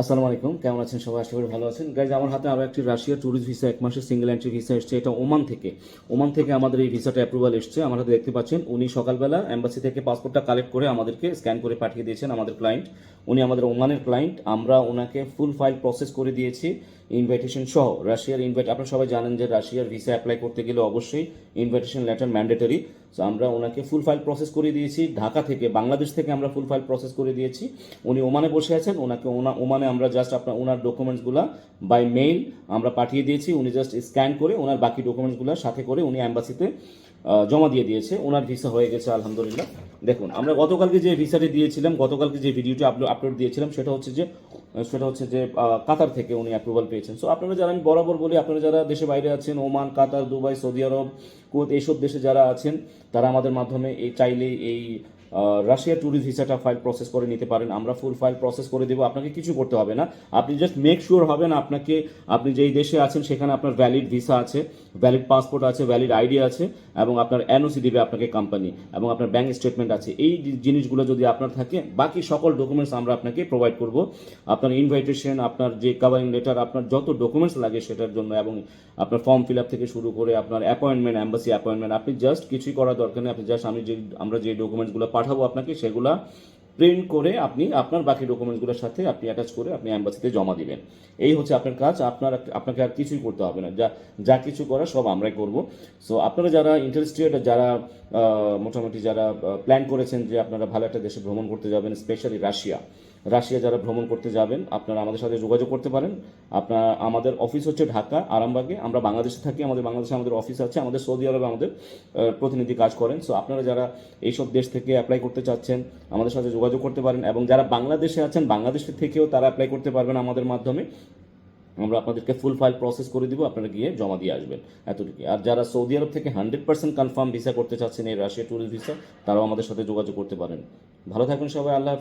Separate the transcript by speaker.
Speaker 1: আসসালামু আলাইকুম, কেমন আছেন সবাই? আশা করি ভালো আছেন। গাইজ আমার হাতে আরও একটি রাশিয়া ট্যুরিস্ট ভিসা এক মাসের সিঙ্গেল এন্ট্রি ভিসা এসছে। এটা ওমান থেকে। ওমান থেকে আমাদের এই ভিসাটা অ্যাপ্রুভাল এসছে। আমার হাতে দেখতে পাচ্ছেন, উনি সকালবেলা অ্যাম্বাসি থেকে পাসপোর্টটা কালেক্ট করে আমাদেরকে স্ক্যান করে পাঠিয়ে দিয়েছেন আমাদের ক্লায়েন্ট উনি আমাদের ওমানের ক্লায়েন্ট আমরা ওনাকে ফুল ফাইল প্রসেস করে দিয়েছি ইনভাইটেশন সহ। রাশিয়ার ইনভাইট আপনারা সবাই জানেন যে রাশিয়ার ভিসা অ্যাপ্লাই করতে গেলে অবশ্যই ইনভাইটেশন লেটার ম্যান্ডেটরি সো আমরা ওনাকে ফুল ফাইল প্রসেস করে দিয়েছি। ঢাকা থেকে, বাংলাদেশ থেকে আমরা ফুল ফাইল প্রসেস করে দিয়েছি। উনি ওমানে বসে আছেন। ওনাকে ওনা, ওমানে আমরা জাস্ট আপনার ওনার ডকুমেন্টসগুলো বাই মেইল আমরা পাঠিয়ে দিয়েছি। উনি জাস্ট স্ক্যান করে ওনার বাকি ডকুমেন্টসগুলো সাথে করে উনি অ্যাম্বাসিতে জমা দিয়ে দিয়েছে। ওনার ভিসা হয়ে গেছে, আলহামদুলিল্লাহ। দেখুন, আমরা গতকালকে যে ভিসাটি দিয়েছিলাম, গতকালকে যে ভিডিওটি আপলোড আপলোড দিয়েছিলাম, সেটা হচ্ছে যে সেটা হচ্ছে যে কাতার থেকে উনি অ্যাপ্রুভাল পেয়েছেন। সো আপনারা যারা, আমি বরাবর বলি, আপনারা যারা দেশে বাইরে আছেন, Oman, Qatar, Dubai, Saudi Arab, Kuwait, এইসব দেশে যারা আছেন, তারা আমাদের মাধ্যমে এই চাইলে এই রাশিয়া ট্যুরিস্ট ভিসাটা ফাইল প্রসেস করে নিতে পারেন। আমরা ফুল ফাইল প্রসেস করে দেবো। আপনাকে কিছু করতে হবে না। আপনি জাস্ট মেক শিওর হবেন আপনাকে, আপনি যেই দেশে আছেন সেখানে আপনার ভ্যালিড ভিসা আছে ভ্যালিড পাসপোর্ট আছে ভ্যালিড আইডি আছে এবং আপনার এনওসি দিবে আপনাকে কোম্পানি এবং আপনার ব্যাঙ্ক স্টেটমেন্ট আছে। এই জিনিসগুলো যদি আপনার থাকে, বাকি সকল ডকুমেন্টস আমরা আপনাকে প্রোভাইড করব। আপনার ইনভাইটেশন আপনার যে কাভারিং লেটার আপনার যত ডকুমেন্টস লাগে সেটার জন্য এবং আপনার ফর্ম ফিল আপ থেকে শুরু করে আপনার অ্যাপয়েন্টমেন্ট অ্যাম্বাসি অ্যাপয়েন্টমেন্ট আপনি জাস্ট কিছুই করার দরকার নেই। আপনি জাস্ট আমি যে আমরা যে ডকুমেন্টসগুলো পাঠাবো আপনাকে, সেগুলা প্রিন্ট করে আপনি আপনার বাকি ডকুমেন্টসগুলোর সাথে আপনি অ্যাটাচ করে আপনি অ্যাম্বাসিতে জমা দিবেন। এই হচ্ছে আপনার কাজ, আপনার আপনাকে আর কিছুই করতে হবে না। যা যা কিছু করা সব আমরাই করব। সো আপনারা যারা ইন্টারেস্টেড যারা মোটামুটি যারা প্ল্যান করেছেন যে আপনারা ভালো একটা দেশে ভ্রমণ করতে যাবেন স্পেশালি রাশিয়া রাশিয়া যারা ভ্রমণ করতে যাবেন, আপনারা আমাদের সাথে যোগাযোগ করতে পারেন। আপনার, আমাদের অফিস হচ্ছে ঢাকা, আরামবাগে। আমরা বাংলাদেশে থাকি, আমাদের বাংলাদেশে আমাদের অফিস আছে, আমাদের সৌদি আরবে আমাদের প্রতিনিধি কাজ করেন। সো আপনারা যারা এইসব দেশ থেকে অ্যাপ্লাই করতে চাচ্ছেন, আমাদের সাথে যোগাযোগ করতে পারেন এবং যারা বাংলাদেশে আছেন, বাংলাদেশ থেকেও তারা অ্যাপ্লাই করতে পারবেন আমাদের মাধ্যমে। আমরা আপনাদেরকে ফুল ফাইল প্রসেস করে দিব, আপনারা গিয়ে জমা দিয়ে আসবেন এতটুকু আর যারা সৌদি আরব থেকে হান্ড্রেড পার্সেন্ট কনফার্ম ভিসা করতে চাচ্ছেন এই রাশিয়া ট্যুরিস্ট ভিসা তারাও আমাদের সাথে যোগাযোগ করতে পারেন। ভালো থাকবেন সবাই, আল্লাহ